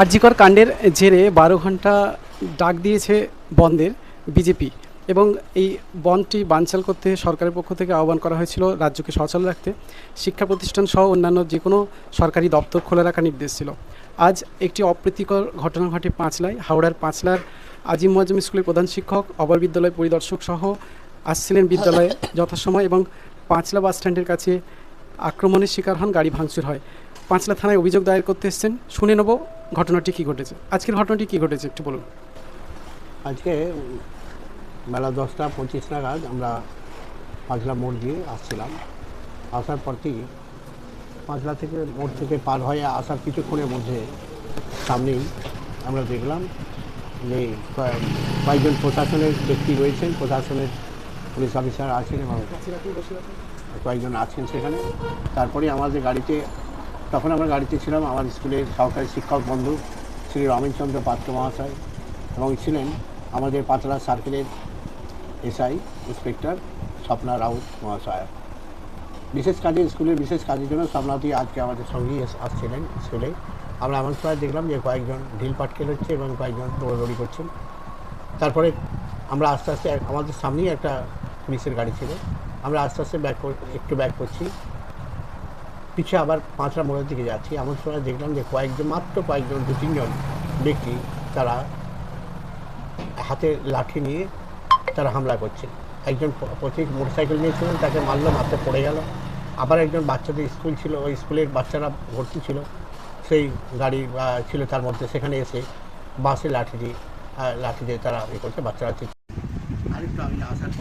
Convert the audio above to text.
আরজিকর কাণ্ডের জেরে বারো ঘণ্টা ডাক দিয়েছে বন্ধের বিজেপি এবং এই বন্ধটি বানচাল করতে সরকারের পক্ষ থেকে আহ্বান করা হয়েছিল রাজ্যকে সচল রাখতে, শিক্ষা প্রতিষ্ঠান সহ অন্যান্য যে কোনো সরকারি দপ্তর খোলা রাখার নির্দেশ ছিল। আজ একটি অপ্রীতিকর ঘটনা ঘটে পাঁচলায়। হাওড়ার পাঁচলার আজিম মজম স্কুলের প্রধান শিক্ষক, অবর বিদ্যালয় পরিদর্শক সহ আসছিলেন বিদ্যালয়ে যথাসময় এবং পাঁচলা বাস স্ট্যান্ডের কাছে আক্রমণের শিকার হন, গাড়ি ভাঙচুর হয়। পাঁচলা থানায় অভিযোগ দায়ের করতে এসেছেন। শুনে নেব ঘটনাটি কী ঘটেছে? আজকের ঘটনাটি কী ঘটেছে একটু বলুন। আজকে বেলা দশটা পঁচিশ নাগাদ আমরা পাঁচলা মোড় দিয়ে আসছিলাম। আসার পর থেকে পাঁচলা থেকে মোড় থেকে পার হয়ে আসার কিছুক্ষণের মধ্যে সামনেই আমরা দেখলাম যে কয়ে- কয়েকজন প্রশাসনের ব্যক্তি রয়েছেন, প্রশাসনের পুলিশ অফিসার আছেন এবং কয়েকজন আছেন সেখানে। তারপরে আমাদের গাড়িতে তখন আমরা গাড়িতে ছিলাম, আমার স্কুলের সহকারী শিক্ষক বন্ধু শ্রী রমেনচন্দ্র পাত্র মহাশয় এবং ছিলেন আমাদের পাতলা সার্কেলের এসআই ইন্সপেক্টর স্বপ্না রাউত মহাশয়। বিশেষ কাজে, স্কুলের বিশেষ কাজের জন্য স্বপ্নাদি আজকে আমাদের সঙ্গেই আসছিলেন স্কুলে। আমরা এমন সময় দেখলাম যে কয়েকজন ঢিল পাটকেল হচ্ছে এবং কয়েকজন দৌড়দৌড়ি করছেন। তারপরে আমরা আস্তে আস্তে আমাদের সামনেই একটা পুলিশের গাড়ি ছিল। আমরা আস্তে আস্তে ব্যাক একটু ব্যাক করছি। পিছিয়ে আবার পাঁচটা মোড়ের দিকে যাচ্ছি। এমন সময় দেখলাম যে কয়েকজন, মাত্র কয়েকজন দু, তিনজন ব্যক্তি তারা হাতে লাঠি নিয়ে তারা হামলা করছে। একজন পথিক মোটরসাইকেল নিয়েছিলেন, তাকে মারলো মারতে পড়ে গেল। আবার একজন বাচ্চাদের স্কুল ছিল, ওই স্কুলের বাচ্চারা ভর্তি ছিল। সেই গাড়ি ছিল তার মধ্যে। সেখানে এসে বাসে লাঠি দিয়ে লাঠি দিয়ে তারা ইয়ে করছে, বাচ্চারা চিৎ- আরেকটু আমি আসার